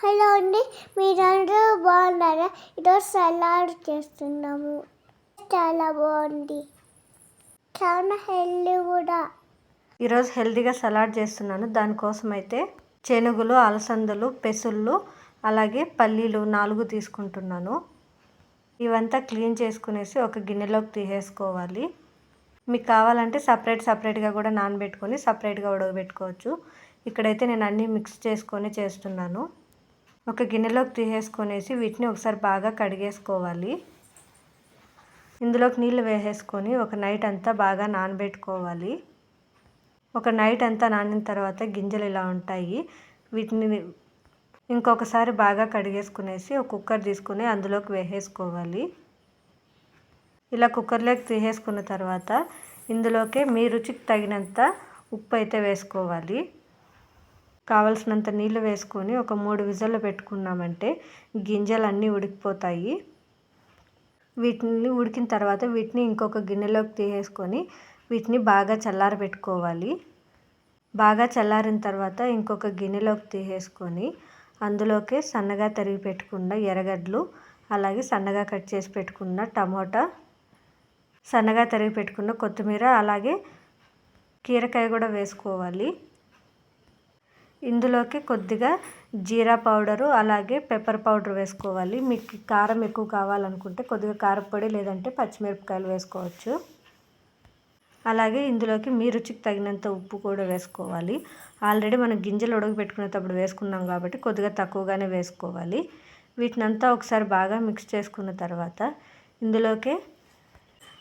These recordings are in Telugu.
హలో అండి మీరందరూ బాగున్నారా? ఈరోజు సలాడ్ చేస్తున్నాము. చాలా బాగుంది. చాలా హెల్దీ కూడా. ఈరోజు హెల్తీగా సలాడ్ చేస్తున్నాను. దానికోసం అయితే చెనుగులు అలసందలు పెసుళ్ళు అలాగే పల్లీలు నాలుగు తీసుకుంటున్నాను. ఇవంతా క్లీన్ చేసుకునేసి ఒక గిన్నెలోకి తీసేసుకోవాలి. మీకు కావాలంటే సపరేట్ సపరేట్గా కూడా నానబెట్టుకొని సపరేట్గా ఉడకబెట్టుకోవచ్చు. ఇక్కడైతే నేను అన్నీ మిక్స్ చేసుకొని చేస్తున్నాను. ఒక గిన్నెలోకి తీసేసుకొనేసి వీటిని ఒకసారి బాగా కడిగేసుకోవాలి. ఇందులోకి నీళ్ళు వేసేసుకొని ఒక నైట్ అంతా బాగా నానబెట్టుకోవాలి. ఒక నైట్ అంతా నానిన తర్వాత గింజలు ఇలా ఉంటాయి. వీటిని ఇంకొకసారి బాగా కడిగేసుకునేసి ఒక కుక్కర్ తీసుకుని అందులోకి వేసేసుకోవాలి. ఇలా కుక్కర్లోకి తీసేసుకున్న తర్వాత ఇందులోకి మీ రుచికి తగినంత ఉప్పు అయితే వేసుకోవాలి. కావలసినంత నీళ్ళు వేసుకొని ఒక మూడు విజల్లో పెట్టుకున్నామంటే గింజలు అన్నీ ఉడికిపోతాయి. వీటిని ఉడికిన తర్వాత వీటిని ఇంకొక గిన్నెలోకి తీసేసుకొని వీటిని బాగా చల్లారబెట్టుకోవాలి బాగా చల్లారిన తర్వాత ఇంకొక గిన్నెలోకి తీసేసుకొని అందులోకి సన్నగా తరిగి పెట్టుకున్న ఎర్రగడ్డలు అలాగే సన్నగా కట్ చేసి పెట్టుకున్న టమోటా సన్నగా తరిగి పెట్టుకున్న కొత్తిమీర అలాగే కీరకాయ కూడా వేసుకోవాలి. ఇందులోకి కొద్దిగా జీరా పౌడరు అలాగే పెప్పర్ పౌడర్ వేసుకోవాలి. మీకు కారం ఎక్కువ కావాలనుకుంటే కొద్దిగా కారపొడి లేదంటే పచ్చిమిరపకాయలు వేసుకోవచ్చు. అలాగే ఇందులోకి మీ రుచికి తగినంత ఉప్పు కూడా వేసుకోవాలి. ఆల్రెడీ మనం గింజలు ఉడకబెట్టుకునేటప్పుడు వేసుకున్నాం కాబట్టి కొద్దిగా తక్కువగానే వేసుకోవాలి. వీటిని అంతా ఒకసారి బాగా మిక్స్ చేసుకున్న తర్వాత ఇందులోకి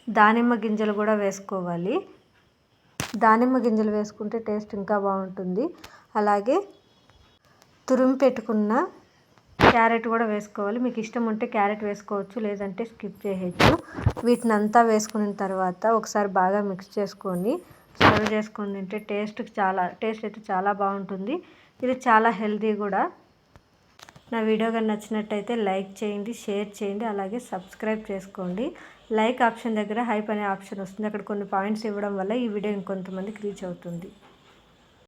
దానిమ్మ గింజలు కూడా వేసుకోవాలి. దానిమ్మ గింజలు వేసుకుంటే టేస్ట్ ఇంకా బాగుంటుంది. అలాగే తురిమి పెట్టుకున్న క్యారెట్ కూడా వేసుకోవాలి. మీకు ఇష్టం ఉంటే క్యారెట్ వేసుకోవచ్చు లేదంటే స్కిప్ చేయొచ్చు వీటిని అంతా వేసుకున్న తర్వాత ఒకసారి బాగా మిక్స్ చేసుకొని సర్వ్ చేసుకొని తింటే టేస్ట్ చాలా టేస్ట్ అయితే చాలా బాగుంటుంది. ఇది చాలా హెల్తీ కూడా. నా వీడియో కానీ నచ్చినట్టయితే లైక్ చేయండి షేర్ చేయండి అలాగే సబ్స్క్రైబ్ చేసుకోండి. లైక్ ఆప్షన్ దగ్గర హైప్ అనే ఆప్షన్ వస్తుంది. అక్కడ కొన్ని పాయింట్స్ ఇవ్వడం వల్ల ఈ వీడియో ఇంకొంతమందికి రీచ్ అవుతుంది.